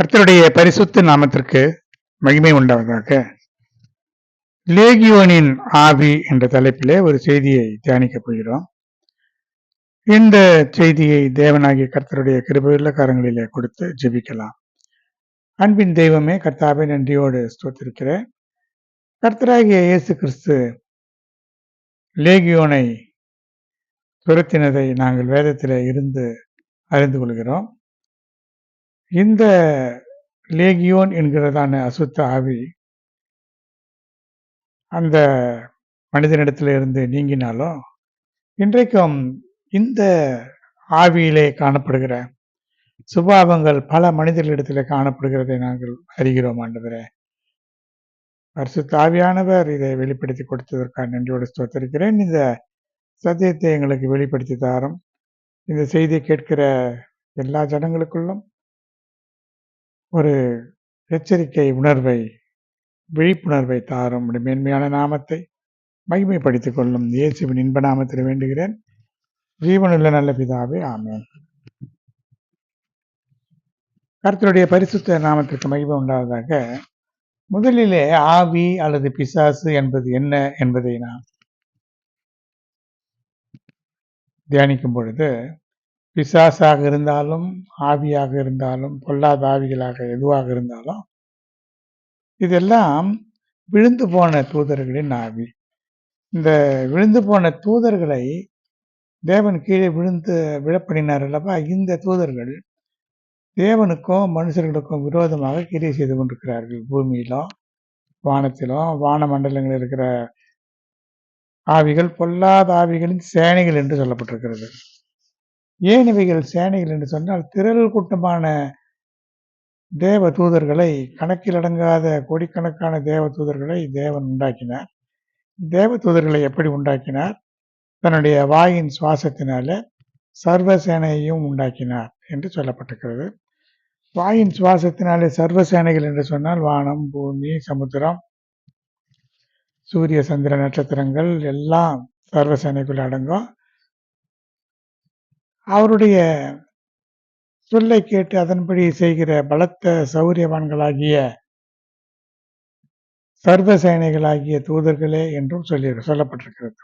கர்த்தருடைய பரிசுத்த நாமத்திற்கு மகிமை உண்டாவதாக. லேகியோனின் ஆவி என்ற தலைப்பிலே ஒரு செய்தியை தியானிக்கப் போகிறோம். இந்த செய்தியை தேவனாகிய கர்த்தருடைய கிருபையுள்ள காரங்களிலே கொடுத்து ஜெபிக்கலாம். அன்பின் தெய்வமே கர்த்தாவை நன்றியோடு ஸ்தோத்திருக்கிறேன். கர்த்தராகிய இயேசு கிறிஸ்து லேகியோனை துரத்தினதை நாங்கள் வேதத்தில் இருந்து அறிந்து கொள்கிறோம். இந்த லேகியோன் என்கிறதான அசுத்த ஆவி அந்த மனிதனிடத்தில் இருந்து நீங்கினாலும் இன்றைக்கும் இந்த ஆவியிலே காணப்படுகிற சுபாவங்கள் பல மனிதர்களிடத்தில் காணப்படுகிறதை நாங்கள் அறிகிறோம் ஆண்டவரே. பரிசுத்த ஆவியானவர் இதை வெளிப்படுத்தி கொடுத்ததற்காக நன்றியோடு ஸ்தோத்திருக்கிறேன். இந்த சத்தியத்தை எங்களுக்கு வெளிப்படுத்தி தாரும். இந்த செய்தியை கேட்கிற எல்லா ஜனங்களுக்குள்ளும் ஒரு எச்சரிக்கை உணர்வை விழிப்புணர்வை தாரும் மேன்மையான நாமத்தை மகிமைப்படுத்திக் கொள்ளும் இயேசுவின் இன்ப நாமத்தில் வேண்டுகிறேன். ஜீவனுள்ள நல்ல பிதாவே ஆமேன். கர்த்தருடைய பரிசுத்த நாமத்திற்கு மகிமை உண்டாவதாக. முதலிலே ஆவி அல்லது பிசாசு என்பது என்ன என்பதை நாம் தியானிக்கும் பொழுது பிசாசாக இருந்தாலும் ஆவியாக இருந்தாலும் பொல்லாத ஆவிகளாக எதுவாக இருந்தாலும் இதெல்லாம் விழுந்து போன தூதர்களின் ஆவி. இந்த விழுந்து போன தூதர்களை தேவன் கீழே விழுந்து விழப்படினார் அல்லவா? இந்த தூதர்கள் தேவனுக்கும் மனுஷர்களுக்கும் விரோதமாக கிரியை செய்து கொண்டிருக்கிறார்கள். பூமியிலும் வானத்திலும் வான மண்டலங்களில் இருக்கிற ஆவிகள் பொல்லாத ஆவிகளின் சேனைகள் என்று சொல்லப்பட்டிருக்கிறது. ஏன் இவைகள் சேனைகள் என்று சொன்னால் திரள் கூட்டமான தேவ தூதர்களை கணக்கில் அடங்காத கோடிக்கணக்கான தேவ தூதர்களை தேவன் உண்டாக்கினார். தேவ தூதர்களை எப்படி உண்டாக்கினார்? தன்னுடைய வாயின் சுவாசத்தினால சர்வ சேனையையும் உண்டாக்கினார் என்று சொல்லப்பட்டிருக்கிறது. வாயின் சுவாசத்தினாலே சர்வ சேனைகள் என்று சொன்னால் வானம் பூமி சமுத்திரம் சூரிய சந்திர நட்சத்திரங்கள் எல்லாம் சர்வ சேனைக்குள் அடங்கும். அவருடைய சொல்லை கேட்டு அதன்படி செய்கிற பலத்த சௌரியவான்களாகிய சர்வசேனைகளாகிய தூதர்களே என்றும் சொல்லி சொல்லப்பட்டிருக்கிறது.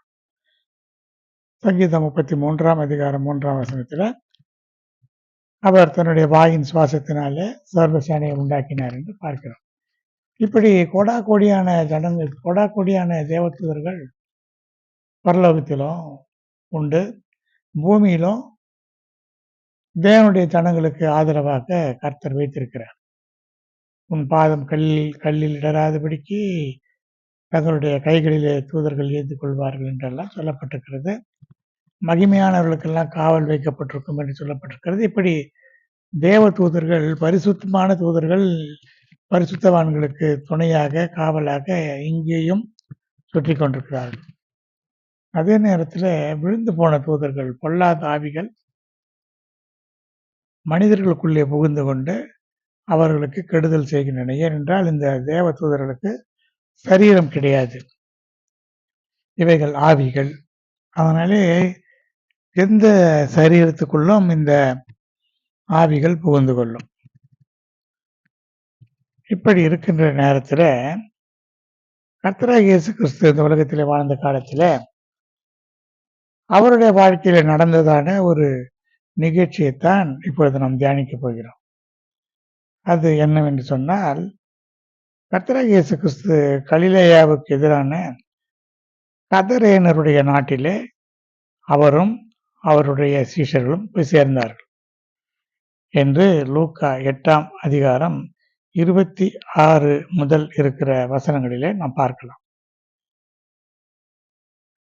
சங்கீதம் முப்பத்தி மூன்றாம் அதிகாரம் மூன்றாம் வசனத்தில் அவர் தன்னுடைய வாயின் சுவாசத்தினாலே சர்வசேனையை உண்டாக்கினார் என்று பார்க்கிறோம். இப்படி கோடா கோடியான ஜனங்கள் கோடா கோடியான தேவத்துவர்கள் பரலோகத்திலும் உண்டு பூமியிலும் தேவனுடைய ஜனங்களுக்கு ஆதரவாக கர்த்தர் வைத்திருக்கிறார். உன் பாதம் கல்லில் கல்லில் இடராதபடிக்கு தங்களுடைய கைகளிலே தூதர்கள் ஏந்து கொள்வார்கள் என்றெல்லாம் சொல்லப்பட்டிருக்கிறது. மகிமையானவர்களுக்கெல்லாம் காவல் வைக்கப்பட்டிருக்கும் என்று சொல்லப்பட்டிருக்கிறது. இப்படி தேவ தூதர்கள் பரிசுத்தமான தூதர்கள் பரிசுத்தவான்களுக்கு துணையாக காவலாக இங்கேயும் சுற்றி கொண்டிருக்கிறார்கள். அதே நேரத்தில் விழுந்து போன தூதர்கள் பொல்லாத ஆவிகள் மனிதர்களுக்குள்ளே புகுந்து கொண்டு அவர்களுக்கு கெடுதல் செய்கின்றன. ஏனென்றால் இந்த தேவ தூதர்களுக்கு சரீரம் கிடையாது. இவைகள் ஆவிகள். அதனாலே எந்த சரீரத்துக்குள்ளும் இந்த ஆவிகள் புகுந்து கொள்ளும். இப்படி இருக்கின்ற நேரத்தில் கர்த்தராக இயேசு கிறிஸ்து இந்த உலகத்தில் வாழ்ந்த காலத்தில் அவருடைய வாழ்க்கையில் நடந்ததான ஒரு நிகழ்ச்சியைத்தான் இப்பொழுது நாம் தியானிக்க போகிறோம். அது என்னவென்று சொன்னால் கர்த்தராக இயேசு கிறிஸ்து கலிலேயாவுக்கு எதிரான கதரேனருடைய நாட்டிலே அவரும் அவருடைய சீஷர்களும் போய் சேர்ந்தார்கள் என்று லூக்கா எட்டாம் அதிகாரம் இருபத்தி ஆறு முதல் இருக்கிற வசனங்களிலே நாம் பார்க்கலாம்.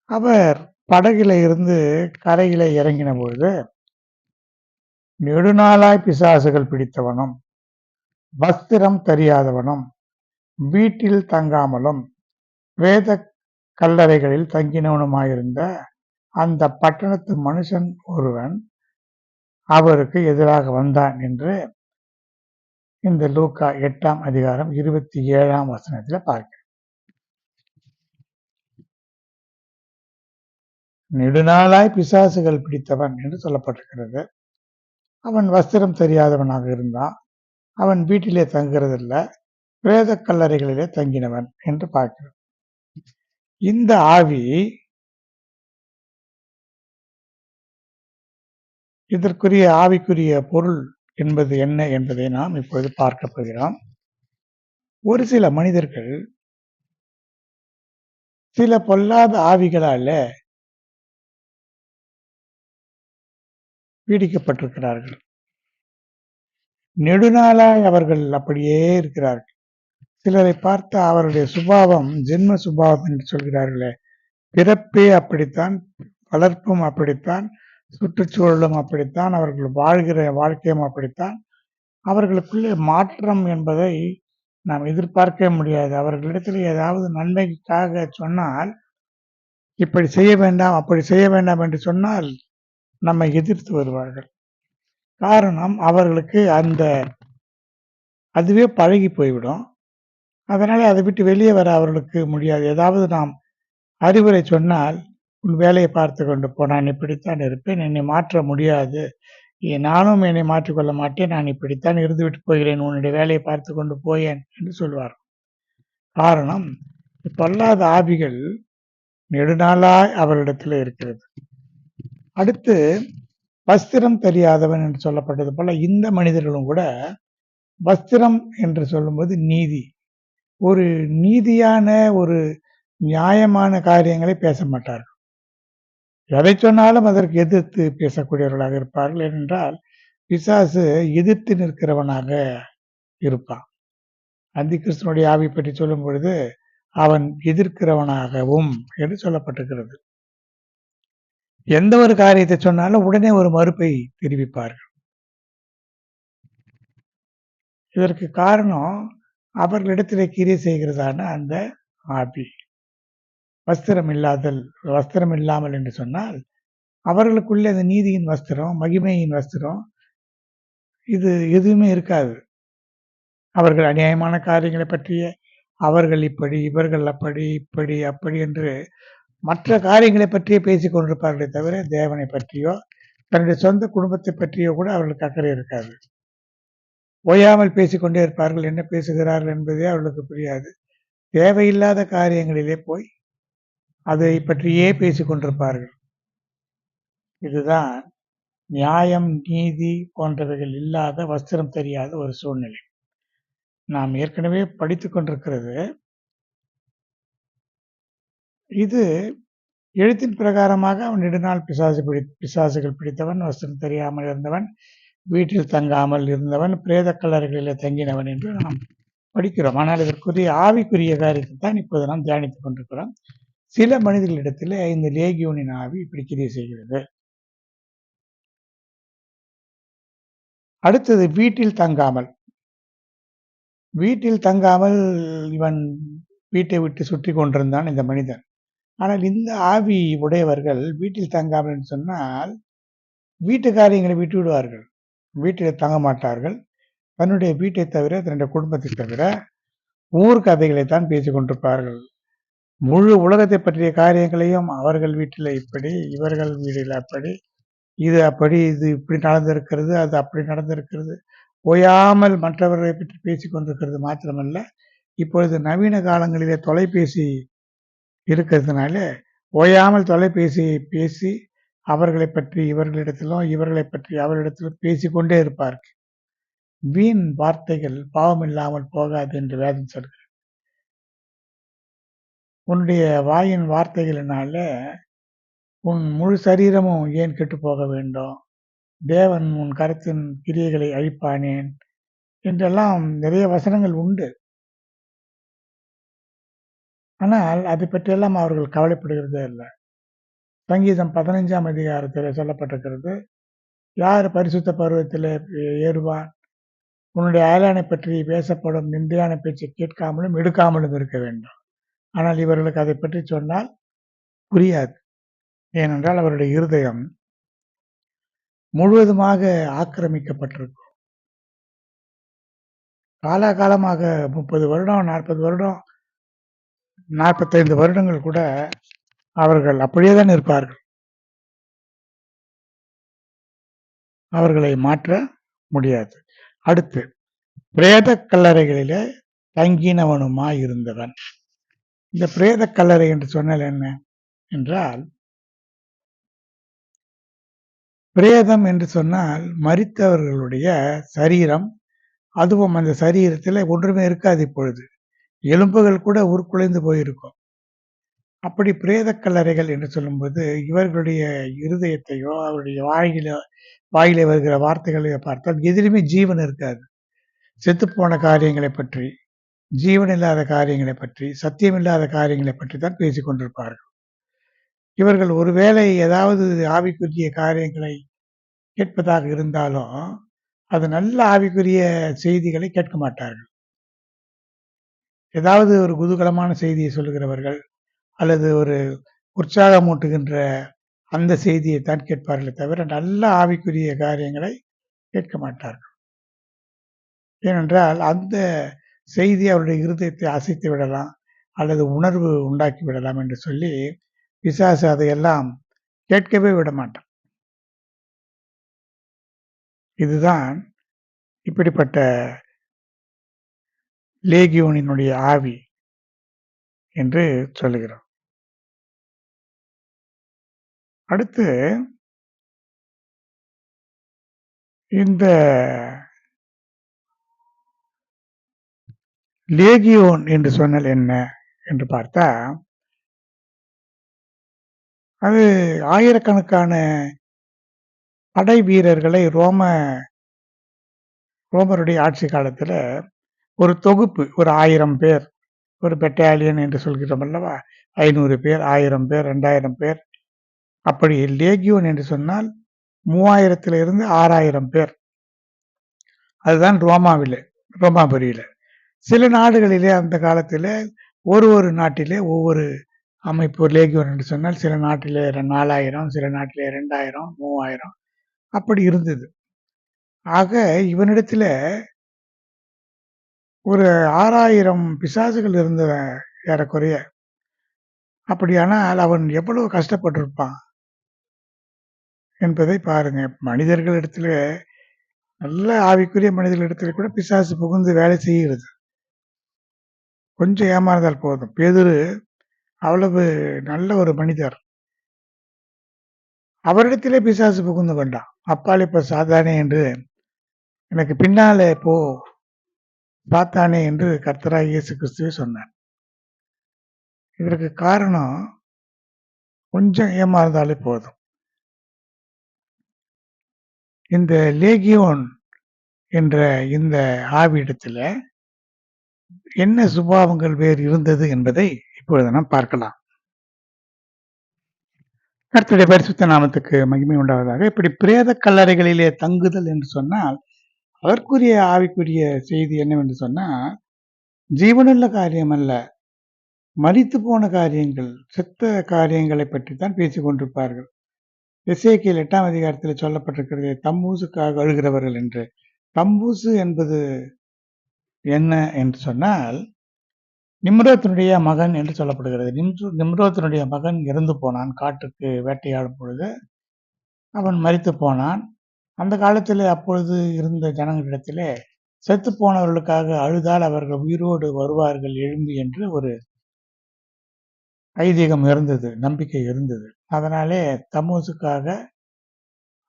அவர் படகில இருந்து கரையில இறங்கின பொழுது நெடுநாளாய் பிசாசுகள் பிடித்தவனும் வஸ்திரம் தெரியாதவனும் வீட்டில் தங்காமலும் வேத கல்லறைகளில் தங்கினவனுமாயிருந்த அந்த பட்டணத்து மனுஷன் ஒருவன் அவருக்கு எதிராக வந்தான் என்று இந்த லூக்கா எட்டாம் அதிகாரம் இருபத்தி ஏழாம் வசனத்தில் பார்க்கிறோம். நெடுநாளாய் பிசாசுகள் பிடித்தவன் என்று சொல்லப்பட்டிருக்கிறது. அவன் வஸ்திரம் தெரியாதவனாக இருந்தான். அவன் வீட்டிலே தங்குறதில்லை. பிரேத கல்லறைகளிலே தங்கினவன் என்று பார்க்கிறோம் இந்த ஆவி இதற்குரிய ஆவிக்குரிய பொருள் என்பது என்ன என்பதை நாம் இப்பொழுது பார்க்க போகிறோம். ஒரு சில மனிதர்கள் சில பொல்லாத ஆவிகளால பீடிக்கப்பட்டிருக்கிறார்கள். நெடுநாளாய் அவர்கள் அப்படியே இருக்கிறார்கள். சிலரை பார்த்து அவருடைய சுபாவம் ஜென்ம சுபாவம் என்று சொல்கிறார்களே பிறப்பே அப்படித்தான் வளர்ப்பும் அப்படித்தான் சுற்றுச்சூழலும் அப்படித்தான் அவர்கள் வாழ்கிற வாழ்க்கையும் அப்படித்தான். அவர்களுக்குள்ளே மாற்றம் என்பதை நாம் எதிர்பார்க்கவே முடியாது. அவர்களிடத்தில் ஏதாவது நன்மைக்காக சொன்னால் இப்படி செய்ய வேண்டாம் அப்படி செய்ய வேண்டாம் என்று சொன்னால் நம்மை எதிர்த்து வருவார்கள். காரணம் அவர்களுக்கு அந்த அதுவே பழகி போய்விடும். அதனால் அதை விட்டு வெளியே வர அவர்களுக்கு முடியாது. ஏதாவது நாம் அறிவுரை சொன்னால் உன் வேலையை பார்த்து கொண்டு போ நான் இப்படித்தான் இருப்பேன். என்னை மாற்ற முடியாது. நானும் என்னை மாற்றிக்கொள்ள மாட்டேன். நான் இப்படித்தான் இருந்துவிட்டு போகிறேன். உன்னுடைய வேலையை பார்த்து கொண்டு போயேன் என்று சொல்வார். காரணம் பொல்லாத ஆவிகள் நெடுநாளாய் அவரிடத்தில் இருக்கிறது. அடுத்து வஸ்திரம் தெரியாதவன் என்று சொல்லப்பட்டது போல இந்த மனிதர்களும் கூட வஸ்திரம் என்று சொல்லும்போது நீதி. ஒரு நீதியான ஒரு நியாயமான காரியங்களை பேச மாட்டார்கள். எதை சொன்னாலும் அதற்கு எதிர்த்து பேசக்கூடியவர்களாக இருப்பார்கள். ஏனென்றால் பிசாசு எதிர்த்து நிற்கிறவனாக இருப்பான். அந்தி கிருஷ்ணனுடைய ஆவி பற்றி சொல்லும் பொழுது அவன் எதிர்க்கிறவனாகவும் என்று சொல்லப்பட்டிருக்கிறது. எந்த ஒரு காரியத்தை சொன்னாலும் உடனே ஒரு மறுப்பை தெரிவிப்பார்கள். இதற்கு காரணம் அவர்களிடத்திலே கிரியை செய்கிறதான அந்த ஆபி வஸ்திரம் இல்லாதல் வஸ்திரம் இல்லாமல் என்று சொன்னால் அவர்களுக்குள்ளே அந்த நீதியின் வஸ்திரம் மகிமையின் வஸ்திரம் இது எதுவுமே இருக்காது. அவர்கள் அநியாயமான காரியங்களை பற்றிய அவர்கள் இப்படி இவர்கள் அப்படி இப்படி அப்படி என்று மற்ற காரியங்களை பற்றியே பேசி கொண்டிருப்பார்களே தவிர தேவனை பற்றியோ தன்னுடைய சொந்த குடும்பத்தை பற்றியோ கூட அவர்களுக்கு அக்கறை இருக்காது. ஓயாமல் பேசிக்கொண்டே இருப்பார்கள் என்ன பேசுகிறார்கள் என்பதே அவர்களுக்கு புரியாது. தேவையில்லாத காரியங்களிலே போய் அதை பற்றியே பேசிக்கொண்டிருப்பார்கள் இதுதான் நியாயம் நீதி போன்றவைகள் இல்லாத வஸ்திரம் தெரியாத ஒரு சூழ்நிலை. நாம் ஏற்கனவே படித்து கொண்டிருக்கிறது இது எழுத்தின் பிரகாரமாக அவன் நெடுநாள் பிசாசு பிடி பிசாசுகள் பிடித்தவன் வஸ்திரம் தெரியாமல் இருந்தவன் வீட்டில் தங்காமல் இருந்தவன் பிரேத கல்லறைகளிலே தங்கினவன் என்று நாம் படிக்கிறோம். ஆனால் இதற்குரிய ஆவிக்குரிய காரியத்தை தான் இப்போது நாம் தியானித்துக் கொண்டிருக்கிறோம். சில மனிதர்களிடத்தில் இந்த லேகியோனின் ஆவி இப்படி கிரியை செய்கிறது. அடுத்தது வீட்டில் தங்காமல். வீட்டில் தங்காமல் இவன் வீட்டை விட்டு சுற்றி கொண்டிருந்தான் இந்த மனிதன். ஆனால் இந்த ஆவி உடையவர்கள் வீட்டில் தங்காமல் என்று சொன்னால் வீட்டு காரியங்களை விட்டு விடுவார்கள். வீட்டில் தங்க மாட்டார்கள். தன்னுடைய வீட்டை தவிர தன்னுடைய குடும்பத்தை தவிர ஊர் கதைகளை தான் பேசி கொண்டிருப்பார்கள். முழு உலகத்தை பற்றிய காரியங்களையும் அவர்கள் வீட்டில் இப்படி இவர்கள் வீட்டில் அப்படி இது அப்படி இது இப்படி நடந்திருக்கிறது அது அப்படி நடந்திருக்கிறது. ஓயாமல் மற்றவர்களை பற்றி பேசி கொண்டிருக்கிறது மாத்திரமல்ல இப்பொழுது நவீன காலங்களிலே தொலைபேசி இருக்கிறதுனால ஓயாமல் தொலைபேசியை பேசி அவர்களை பற்றி இவர்களிடத்திலும் இவர்களை பற்றி அவர்களிடத்திலும் பேசிக்கொண்டே இருப்பார்கள். வீண் வார்த்தைகள் பாவம் இல்லாமல் போகாது என்று வேதம் சொல்கிறது. உன்னுடைய வாயின் வார்த்தைகளினால உன் முழு சரீரமும் ஏன் கெட்டு போக வேண்டும்? தேவன் உன் கருத்தின் கிரியைகளை அழிப்பானேன் என்றெல்லாம் நிறைய வசனங்கள் உண்டு. ஆனால் அதை பற்றியெல்லாம் அவர்கள் கவலைப்படுகிறதே இல்லை. சங்கீதம் பதினைஞ்சாம் அதிகாரத்தில் சொல்லப்பட்டிருக்கிறது யார் பரிசுத்த பருவத்தில் ஏறுவான்? உன்னுடைய அயலானை பற்றி பேசப்படும் நிந்தையான பேச்சை கேட்காமலும் எடுக்காமலும் இருக்க வேண்டும். ஆனால் இவர்களுக்கு அதை பற்றி சொன்னால் புரியாது. ஏனென்றால் அவருடைய இருதயம் முழுவதுமாக ஆக்கிரமிக்கப்பட்டிருக்கும். காலாகாலமாக முப்பது வருடம் நாற்பது வருடம் நாற்பத்தைந்து வருடங்கள் கூட அவர்கள் அப்படியே தான் இருப்பார்கள். அவர்களை மாற்ற முடியாது. அடுத்து பிரேத கல்லறைகளிலே தங்கினவனுமாய் இருந்தவன். இந்த பிரேத கல்லறை என்று சொன்னால் என்ன என்றால் பிரேதம் என்று சொன்னால் மறித்தவர்களுடைய சரீரம். அதுவும் அந்த சரீரத்தில் ஒன்றுமே இருக்காது இப்பொழுது. எலும்புகள் கூட உருக்குலைந்து போயிருக்கும். அப்படி பிரேத கல்லறைகள் என்று சொல்லும்போது இவர்களுடைய இருதயத்தையோ அவருடைய வாயில வாயிலே வருகிற வார்த்தைகளையோ பார்த்தால் எதிலுமே ஜீவன் இருக்காது. செத்துப்போன காரியங்களை பற்றி ஜீவன் இல்லாத காரியங்களை பற்றி சத்தியம் இல்லாத காரியங்களை பற்றி தான் பேசிக்கொண்டிருப்பார்கள் இவர்கள் ஒருவேளை ஏதாவது ஆவிக்குரிய காரியங்களை கேட்பதாக இருந்தாலும் அது நல்ல ஆவிக்குரிய செய்திகளை கேட்க மாட்டார்கள். ஏதாவது ஒரு குதூகலமான செய்தியை சொல்லுகிறவர்கள் அல்லது ஒரு உற்சாகமூட்டுகின்ற அந்த செய்தியை தான் கேட்பார்களே தவிர நல்ல ஆவிக்குரிய காரியங்களை கேட்க மாட்டார்கள். ஏனென்றால் அந்த செய்தி அவருடைய இருதயத்தை அசைத்து விடலாம் அல்லது உணர்வு உண்டாக்கி விடலாம் என்று சொல்லி பிசாசு அதையெல்லாம் கேட்கவே விட மாட்டான். இதுதான் இப்படிப்பட்ட லேகியோனினுடைய ஆவி என்று சொல்லுகிறோம். அடுத்து இந்த லேகியோன் என்று சொன்னல் என்ன என்று பார்த்தா அது ஆயிரக்கணக்கான படை வீரர்களை ரோம ரோமருடைய ஆட்சி காலத்துல ஒரு தொகுப்பு ஒரு ஆயிரம் பேர் ஒரு பெட்டாலியன் என்று சொல்கிறோம் அல்லவா? ஐநூறு பேர் ஆயிரம் பேர் ரெண்டாயிரம் பேர். அப்படி லேகியோன் என்று சொன்னால் மூவாயிரத்திலிருந்து ஆறாயிரம் பேர். அதுதான் ரோமாவில் ரோமாபுரியில். சில நாடுகளிலே அந்த காலத்தில் ஒரு ஒரு நாட்டிலே ஒவ்வொரு அமைப்பு லேகியோன் என்று சொன்னால் சில நாட்டிலே நாலாயிரம் சில நாட்டிலே ரெண்டாயிரம் மூவாயிரம். அப்படி இருந்தது. ஆக இவனிடத்தில் ஒரு ஆறாயிரம் பிசாசுகள் இருந்த ஏறக்குறைய. அப்படியானால் அவன் எவ்வளவு கஷ்டப்பட்டிருப்பான்? என்பதை பாருங்க. மனிதர்கள் இடத்துல நல்ல ஆவிக்குரிய மனிதர்கள் இடத்துல கூட பிசாசு புகுந்து வேலை செய்கிறது. கொஞ்சம் ஏமாறுந்தால் போதும். பேதுரு அவ்வளவு நல்ல ஒரு மனிதர். அவரிடத்திலே பிசாசு புகுந்து கொண்டான். அப்பால் இப்போ சாதானே என்று எனக்கு பின்னாலே போ. பார்த்தானே என்று கர்த்தராக இயேசு கிறிஸ்துவே சொன்னார். இதற்கு காரணம் கொஞ்சம் ஏமாறுந்தாலே போதும். இந்த லேகியோன் என்ற இந்த ஆவியிடத்தில் என்ன சுபாவங்கள் வேறு இருந்தது என்பதை இப்பொழுது நாம் பார்க்கலாம். கர்த்தருடைய பரிசுத்த நாமத்துக்கு மகிமை உண்டாவதாக. இப்படி பிரேத கல்லறைகளிலே தங்குதல் என்று சொன்னால் அதற்குரிய ஆவிக்குரிய செய்தி என்னவென்று சொன்னால் ஜீவனுள்ள காரியம் அல்ல மறித்து போன காரியங்கள் செத்த காரியங்களை பற்றி தான் பேசிக் கொண்டிருப்பார்கள். இசைக்கியல் எட்டாம் அதிகாரத்தில் சொல்லப்பட்டிருக்கிறது தம்பூசுக்காக அழுகிறவர்கள் என்று. தம்பூசு என்பது என்ன என்று சொன்னால் நிம்ரோத்தினுடைய மகன் என்று சொல்லப்படுகிறது. நிம்ரு நிம்ரோத்தினுடைய மகன் இறந்து போனான் காட்டுக்கு வேட்டையாடும் பொழுது அவன் மறித்து போனான். அந்த காலத்தில் அப்பொழுது இருந்த ஜனங்களிடத்திலே செத்து போனவர்களுக்காக அழுதால் அவர்கள் உயிரோடு வருவார்கள் எழும்பி என்று ஒரு ஐதீகம் இருந்தது நம்பிக்கை இருந்தது. அதனாலே தமோசுக்காக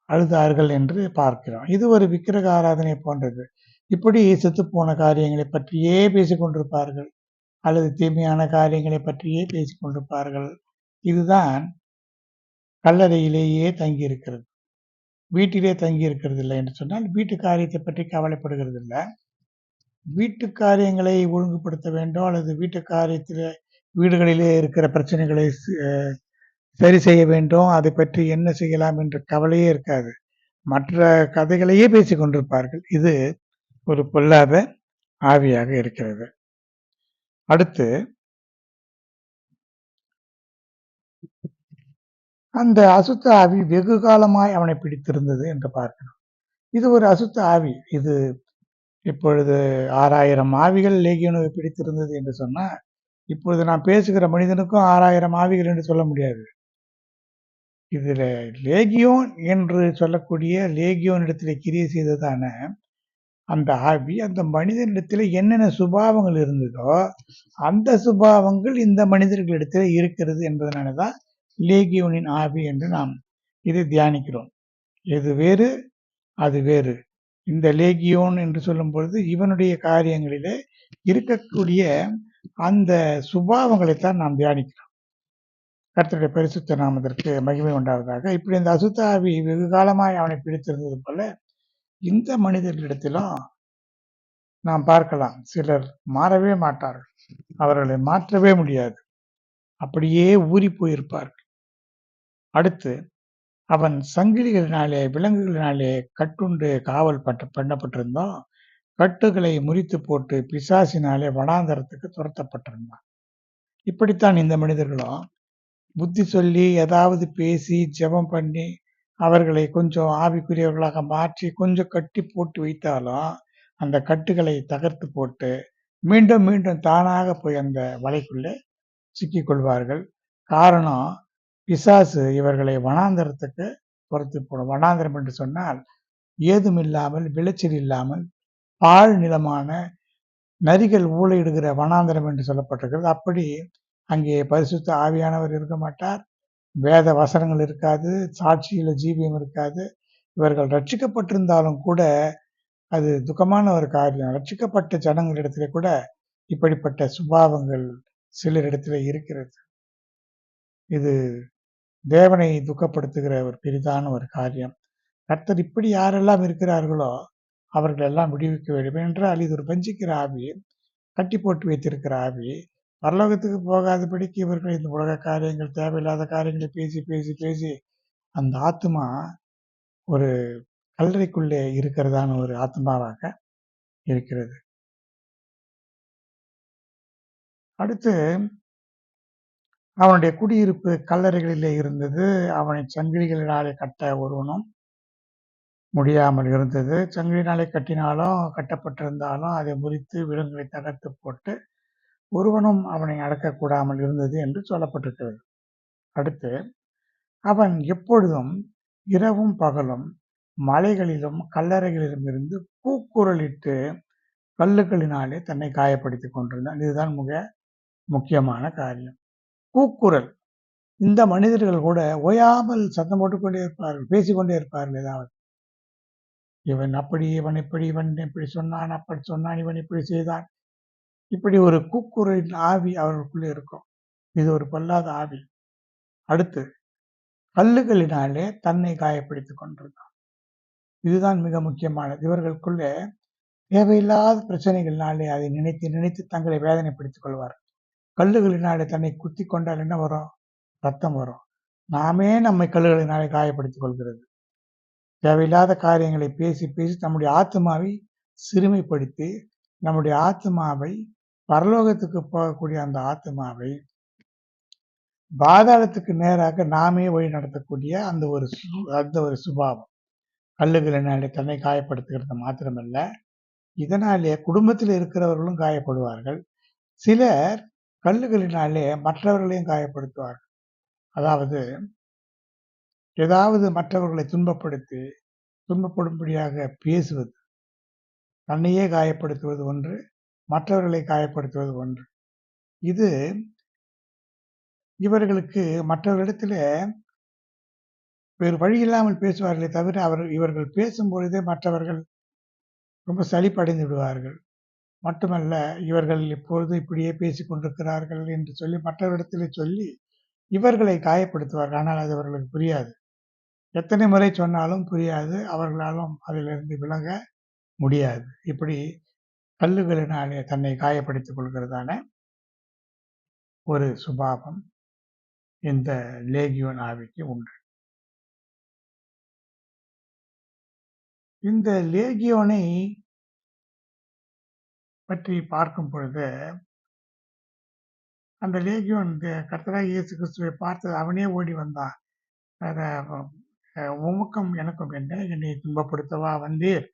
அழுதார்கள் என்று பார்க்கிறோம். இது ஒரு விக்கிரக ஆராதனை போன்றது. இப்படி செத்துப்போன காரியங்களை பற்றியே பேசிக்கொண்டிருப்பார்கள் அல்லது தீமையான காரியங்களை பற்றியே பேசிக்கொண்டிருப்பார்கள் இதுதான் கல்லறையிலேயே தங்கியிருக்கிறது. வீட்டிலே தங்கி இருக்கிறது இல்லை என்று சொன்னால் வீட்டு காரியத்தை பற்றி கவலைப்படுகிறது இல்லை வீட்டு காரியங்களை ஒழுங்குபடுத்த வேண்டும் அல்லது வீட்டு காரியத்தில் வீடுகளிலே இருக்கிற பிரச்சனைகளை சரி செய்ய வேண்டும் அதை பற்றி என்ன செய்யலாம் என்ற கவலையே இருக்காது. மற்ற கதைகளையே பேசிக் கொண்டிருப்பார்கள். இது ஒரு பொல்லாத ஆவியாக இருக்கிறது. அடுத்து அந்த அசுத்த ஆவி வெகு காலமாய் அவனை பிடித்திருந்தது என்று பார்க்கணும் இது ஒரு அசுத்த ஆவி. இது இப்பொழுது ஆறாயிரம் ஆவிகள் லேகியனுவை பிடித்திருந்தது என்று சொன்னால் இப்பொழுது நான் பேசுகிற மனிதனுக்கும் ஆறாயிரம் ஆவிகள் என்று சொல்ல முடியாது. இதில் லேகியோன் என்று சொல்லக்கூடிய லேகியோன் இடத்துல கிரியை செய்ததான அந்த ஆவி அந்த மனிதனிடத்தில் என்னென்ன சுபாவங்கள் இருந்ததோ அந்த சுபாவங்கள் இந்த மனிதர்களிடத்தில் இருக்கிறது என்பதனால தான் லேகியோனின் ஆவி என்று நாம் இதை தியானிக்கிறோம். இது வேறு அது வேறு. இந்த லேகியோன் என்று சொல்லும் பொழுது இவனுடைய காரியங்களிலே இருக்கக்கூடிய அந்த சுபாவங்களைத்தான் நாம் தியானிக்கிறோம். கர்த்தருடைய பரிசுத்த நாமத்திற்கு மகிமை உண்டாவதாக. இப்படி இந்த அசுத்த ஆவி வெகு காலமாய் அவனை பிடித்திருந்தது போல இந்த மனிதர்களிடத்திலும் நாம் பார்க்கலாம் சிலர் மாறவே மாட்டார்கள். அவர்களை மாற்றவே முடியாது. அப்படியே ஊறி போயிருப்பார்கள். அடுத்து அவன் சங்கிலிகளினாலே விலங்குகளினாலே கட்டுண்டு காவல் பட்ட பண்ணப்பட்டிருந்தோம் கட்டுகளை முறித்து போட்டு பிசாசினாலே வனாந்தரத்துக்கு துரத்தப்பட்டிருந்தான். இப்படித்தான் இந்த மனிதர்களும் புத்தி சொல்லி ஏதாவது பேசி ஜெபம் பண்ணி அவர்களை கொஞ்சம் ஆவிக்குரியவர்களாக மாற்றி கொஞ்சம் கட்டி போட்டு வைத்தாலும் அந்த கட்டுகளை தகர்த்து போட்டு மீண்டும் மீண்டும் தானாக போய் அந்த வலைக்குள்ளே சிக்கிக்கொள்வார்கள் காரணம் பிசாசு இவர்களை வனாந்தரத்துக்கு துரத்தி போடும். வனாந்தரம் என்று சொன்னால் ஏதும் இல்லாமல் விளைச்சல் இல்லாமல் பாழ் நிலமான நரிகள் ஊழையிடுகிற வனாந்தரம் என்று சொல்லப்பட்டிருக்கிறது. அப்படி அங்கே பரிசுத்த ஆவியானவர் இருக்க மாட்டார். வேத வசனங்கள் இருக்காது சாட்சியில் ஜீவியம் இருக்காது. இவர்கள் ரட்சிக்கப்பட்டிருந்தாலும் கூட அது துக்கமான ஒரு காரியம். ரட்சிக்கப்பட்ட ஜனங்களிடத்திலே கூட இப்படிப்பட்ட சுபாவங்கள் சிலரிடத்திலே இருக்கிறது. இது தேவனை துக்கப்படுத்துகிற ஒரு பெரிதான ஒரு காரியம். கர்த்தர் இப்படி யாரெல்லாம் இருக்கிறார்களோ அவர்கள் எல்லாம் விடுவிக்க வேண்டும். என்றால் இது ஒரு பஞ்சிக்கிற ஆவி கட்டி போட்டு வைத்திருக்கிற ஆவி. பரலோகத்துக்கு போகாதபடிக்கு இவர்கள் இந்த உலக காரியங்கள் தேவையில்லாத காரியங்களை பேசி பேசி பேசி அந்த ஆத்மா ஒரு கல்லறைக்குள்ளே இருக்கிறதான ஒரு ஆத்மாவாக இருக்கிறது. அடுத்து அவனுடைய குடியிருப்பு கல்லறைகளிலே இருந்தது. அவனை சங்கிலிகளினாலே கட்ட ஒருவனும் முடியாமல் இருந்தது. சங்கிலினாலே கட்டினாலும் கட்டப்பட்டிருந்தாலும் அதை முறித்து விலங்குகளை தகர்த்து போட்டு ஒருவனும் அவனை அடக்கக்கூடாமல் இருந்தது என்று சொல்லப்பட்டிருக்கிறது. அடுத்து அவன் எப்பொழுதும் இரவும் பகலும் மலைகளிலும் கல்லறைகளிலும் இருந்து கூக்குரலிட்டு கல்லுகளினாலே தன்னை காயப்படுத்திக் கொண்டிருந்தான். இதுதான் மிக முக்கியமான காரியம். கூக்குரல். இந்த மனிதர்கள் கூட ஓயாமல் சத்தம் போட்டுக்கொண்டே இருப்பார்கள் பேசிக்கொண்டே இருப்பார்கள் ஏதாவது. இவன் அப்படி இவன் இப்படி இவன் இப்படி சொன்னான் அப்படி சொன்னான் இவன் இப்படி செய்தான். இப்படி ஒரு கூக்குரலின் ஆவி அவர்களுக்குள்ளே இருக்கும். இது ஒரு பொல்லாத ஆவி. அடுத்து கல்லுகளினாலே தன்னை காயப்படுத்திக் கொண்டிருந்தான். இதுதான் மிக முக்கியமானது. இவர்களுக்குள்ளே தேவையில்லாத பிரச்சனைகளினாலே அதை நினைத்து நினைத்து தங்களை வேதனைப்படுத்திக் கொள்வார்கள். கல்லுகளினாலே தன்னை குத்தி கொண்டால் என்ன வரும்? ரத்தம் வரும். நாமே நம்மை கல்லுகளினாலே காயப்படுத்திக் கொள்கிறது. தேவையில்லாத காரியங்களை பேசி பேசி நம்முடைய ஆத்மாவை சிறுமைப்படுத்தி நம்முடைய ஆத்மாவை பரலோகத்துக்கு போகக்கூடிய அந்த ஆத்மாவை பாதாளத்துக்கு நேராக நாமே வழி நடத்தக்கூடிய அந்த ஒரு அந்த ஒரு சுபாவம். கல்லுகளினாலே தன்னை காயப்படுத்துகிறது மாத்திரமல்ல. இதனாலே குடும்பத்தில் இருக்கிறவர்களும் காயப்படுவார்கள். சிலர் கல்லுகளினாலே மற்றவர்களையும் காயப்படுத்துவார்கள். அதாவது ஏதாவது மற்றவர்களை துன்பப்படுத்தி துன்பப்படும்படியாக பேசுவது தன்னையே காயப்படுத்துவது ஒன்று மற்றவர்களை காயப்படுத்துவது ஒன்று. இது இவர்களுக்கு மற்றவர்களிடத்தில் வேறு வழி இல்லாமல் பேசுவார்களே தவிர அவர் இவர்கள் பேசும்பொழுதே மற்றவர்கள் ரொம்ப சலிப்படைந்து விடுவார்கள். மட்டுமல்ல இவர்கள் இப்பொழுது இப்படியே பேசிக் கொண்டிருக்கிறார்கள் என்று சொல்லி மற்றவரிடத்தில் சொல்லி இவர்களை காயப்படுத்துவார்கள். ஆனால் அது அவர்களுக்கு புரியாது. எத்தனை முறை சொன்னாலும் புரியாது. அவர்களாலும் அதிலிருந்து விளங்க முடியாது. இப்படி கல்லுகளினாலே தன்னை காயப்படுத்திக் கொள்கிறதான ஒரு சுபாவம் இந்த லேகியோன் ஆவிக்கு உண்டு. இந்த லேகியோனை பற்றி பார்க்கும் பொழுது அந்த லேகியோன் கர்த்தராக இயேசு கிறிஸ்துவை பார்த்து அவனே ஓடி வந்தான். உமக்கும் எனக்கும் என்ன? என்னை துன்பப்படுத்தவா வந்தீர்?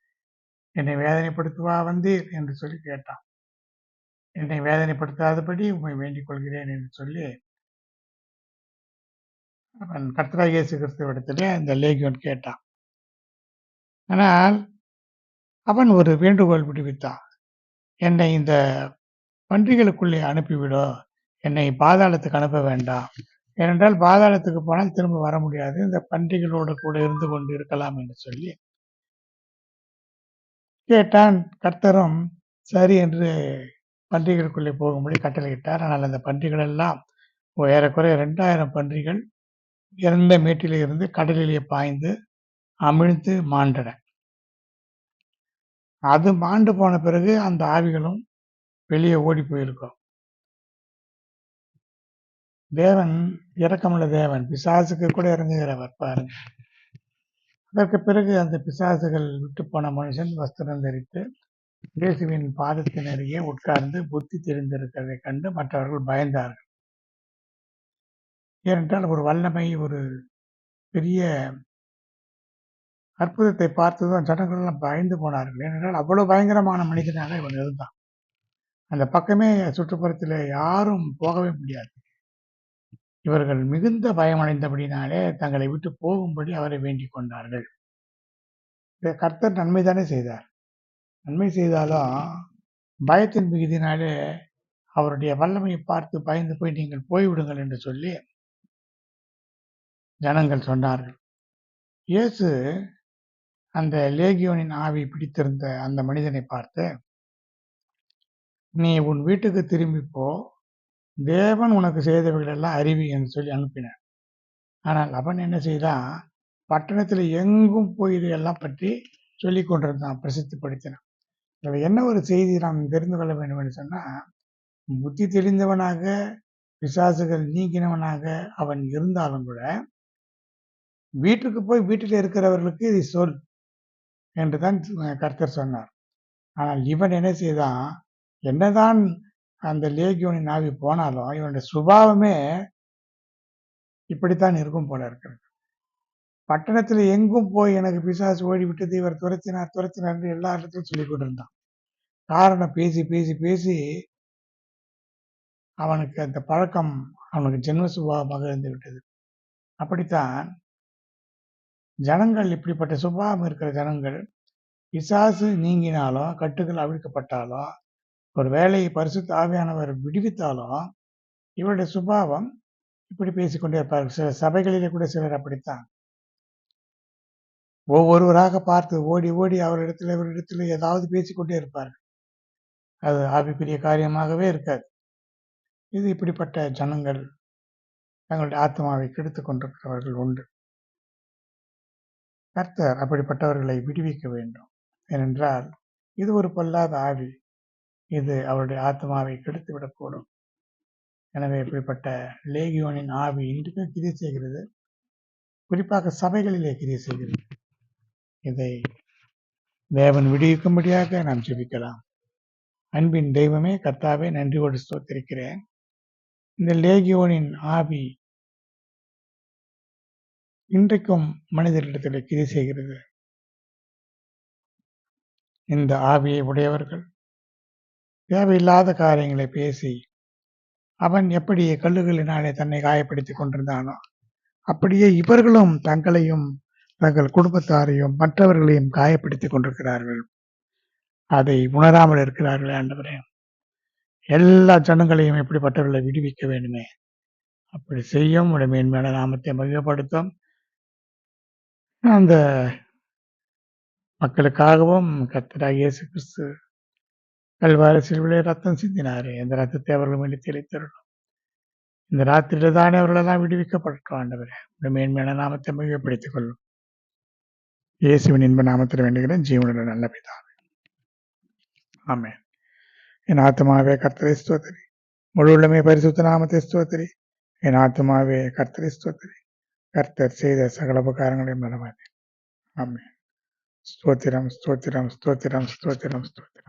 என்னை வேதனைப்படுத்தவா வந்தீர்? என்று சொல்லி கேட்டான். என்னை வேதனைப்படுத்தாதபடி உண்மை வேண்டிக் கொள்கிறேன் என்று சொல்லி அவன் கர்த்தராக இயேசு கிறிஸ்துவிடத்திலே அந்த லேகியோன் கேட்டான். ஆனால் அவன் ஒரு வேண்டுகோள் விடுவித்தான். என்னை இந்த பன்றிகளுக்குள்ளே அனுப்பிவிடோ? என்னை பாதாளத்துக்கு அனுப்ப வேண்டாம் ஏனென்றால் பாதாளத்துக்கு போனால் திரும்ப வர முடியாது. இந்த பன்றிகளோடு கூட இருந்து கொண்டு இருக்கலாம் என்று சொல்லி கேட்டான். கர்த்தரும் சரி என்று பன்றிகளுக்குள்ளே போகும்படி கட்டளையிட்டார். ஆனால் அந்த பன்றிகள் எல்லாம் ஏறக்குறைய ரெண்டாயிரம் பன்றிகள் இறந்த மேட்டிலிருந்து கடலிலே பாய்ந்து அமிழ்ந்து மாண்டன. அது மாண்டு போன பிறகு அந்த ஆவிகளும் வெளியே ஓடி போயிருக்கும். தேவன் இறக்கமுள்ள தேவன். பிசாசுக்கு கூட இறங்குகிறவர் பாருங்க. அதற்கு பிறகு அந்த பிசாசுகள் விட்டு போன மனுஷன் வஸ்திரம் தரித்து இயேசுவின் பாதத்தின் அருகே உட்கார்ந்து புத்தி தெரிந்திருக்கிறதை கண்டு மற்றவர்கள் பயந்தார்கள். ஏனென்றால் ஒரு வல்லமை ஒரு பெரிய அற்புதத்தை பார்த்ததும் ஜனங்கள் பயந்து போனார்கள். ஏனென்றால் அவ்வளோ பயங்கரமான மனிதனாக இவன் இருந்தான். அந்த பக்கமே சுற்றுப்புறத்தில் யாரும் போகவே முடியாது. இவர்கள் மிகுந்த பயமடைந்தபடினாலே தங்களை விட்டு போகும்படி அவரை வேண்டிக் கொண்டார்கள். கர்த்தர் நன்மை தானே செய்தார். நன்மை செய்தாலும் பயத்தின் மிகுதினாலே அவருடைய வல்லமையை பார்த்து பயந்து போய் நீங்கள் போய்விடுங்கள் என்று சொல்லி ஜனங்கள் சொன்னார்கள். இயேசு அந்த லேகியோனின் ஆவி பிடித்திருந்த அந்த மனிதனை பார்த்து நீ உன் வீட்டுக்கு திரும்பிப்போ தேவன் உனக்கு செய்தவர்கள் எல்லாம் அறிவி என்று சொல்லி அனுப்பினார். ஆனால் அவன் என்ன செய்தான்? பட்டணத்தில் எங்கும் போய் இதையெல்லாம் பற்றி சொல்லி கொண்டிருந்தான் பிரசித்திப்படுத்தினான் இதில் என்ன ஒரு செய்தி நாம் தெரிந்து கொள்ள வேண்டும் என்று சொன்னால் புத்தி தெரிந்தவனாக பிசாசுகள் நீக்கினவனாக அவன் இருந்தாலும் கூட வீட்டுக்கு போய் வீட்டில் இருக்கிறவர்களுக்கு இதை சொல். என்று தான் கர்த்தர் சொன்னார். ஆனால் இவன் என்ன செய்தான்? என்னதான் அந்த லேகியோனின் ஆவி போனாலும் இவனுடைய சுபாவமே இப்படித்தான் இருக்கும் போல இருக்கிறது. பட்டணத்தில் எங்கும் போய் எனக்கு பிசாசு ஓடி விட்டது இவர் துரத்தினார் துரத்தினார் எல்லா இடத்துலையும் சொல்லி கொண்டிருந்தான். காரணம் பேசி பேசி பேசி அவனுக்கு அந்த பழக்கம் அவனுக்கு ஜென்ம சுபாவமாக இருந்து விட்டது. அப்படித்தான் ஜனங்கள் இப்படிப்பட்ட சுபாவம் இருக்கிற ஜனங்கள் பிசாசு நீங்கினாலும் கட்டுகள் அவிழ்க்கப்பட்டாலும் ஒரு வேலையை பரிசுத்த ஆவியானவர் விடுவித்தாலும் இவருடைய சுபாவம் இப்படி பேசிக்கொண்டே இருப்பார்கள். சில சபைகளிலே கூட சிலர் அப்படித்தான். ஒவ்வொருவராக பார்த்து ஓடி ஓடி அவரிடத்துல இவரிடத்துல ஏதாவது பேசிக்கொண்டே இருப்பார்கள். அது ஆபிப்பிரிய காரியமாகவே இருக்காது. இது இப்படிப்பட்ட ஜனங்கள் தங்களுடைய ஆத்மாவை கெடுத்துக் கொண்டிருக்கிறவர்கள் உண்டு. கர்த்தர் அப்படிப்பட்டவர்களை விடுவிக்க வேண்டும். ஏனென்றால் இது ஒரு பொல்லாத ஆவி. இது அவருடைய ஆத்மாவை கெடுத்து விடக்கூடும் எனவே இப்படிப்பட்ட லேகியோனின் ஆவி இன்றைக்கும் கிரி செய்கிறது. குறிப்பாக சபைகளிலே கிரி செய்கிறது. இதை தேவன் விடுவிக்கும்படியாக நாம் ஜெபிக்கலாம். அன்பின் தெய்வமே கர்த்தாவே நன்றியோடு ஸ்தோத்திருக்கிறேன். இந்த லேகியோனின் ஆவி இன்றைக்கும் மனிதர்களிடத்தில் கிரி செய்கிறது. இந்த ஆவியை உடையவர்கள். தேவையில்லாத காரியங்களை பேசி அவன் எப்படி கல்லுகளினாலே தன்னை காயப்படுத்திக் கொண்டிருந்தானோ அப்படியே இவர்களும் தங்களையும் தங்கள் குடும்பத்தாரையும் மற்றவர்களையும் காயப்படுத்திக் கொண்டிருக்கிறார்கள். அதை உணராமல் இருக்கிறார்கள் ஆண்டவரே. எல்லா ஜனங்களையும் எப்படிப்பட்டவர்களை விடுவிக்க வேண்டுமே. அப்படி செய்யும் உடைய மேன்மையான நாமத்தை மகிழப்படுத்தும் அந்த மக்களுக்காகவும் கத்தராக இயேசு கிறிஸ்து கல்வார சிறுவிலே ரத்தம் சிந்தினார். இந்த ரத்தத்தை அவர்கள் மேலே தெளித்தருடும் இந்த ராத்திரியில தானே அவர்களெல்லாம் விடுவிக்கப்பட்டோம் ஆண்டவரே. மேன்மையான நாமத்தை மிகப்படுத்திக் கொள்ளும் இயேசுவின் இன்ப நாமத்தில் வேண்டுகிறேன். ஜீவனுடைய நல்ல பிதாவே. ஆமே என் ஆத்மாவே கர்த்தரை ஸ்தோத்திரி. முழு உள்ளமே பரிசுத்த நாமத்தை ஸ்தோத்திரி. என் ஆத்மாவே கர்த்தரை ஸ்தோத்திரி. கர்த்தர் செய்த சகல உபகாரங்களையும் மறவாதே ஆமே ஸ்தோத்திரம் ஸ்தோத்திரம் ஸ்தோத்திரம் ஸ்தோத்திரம் ஸ்தோத்திரம்.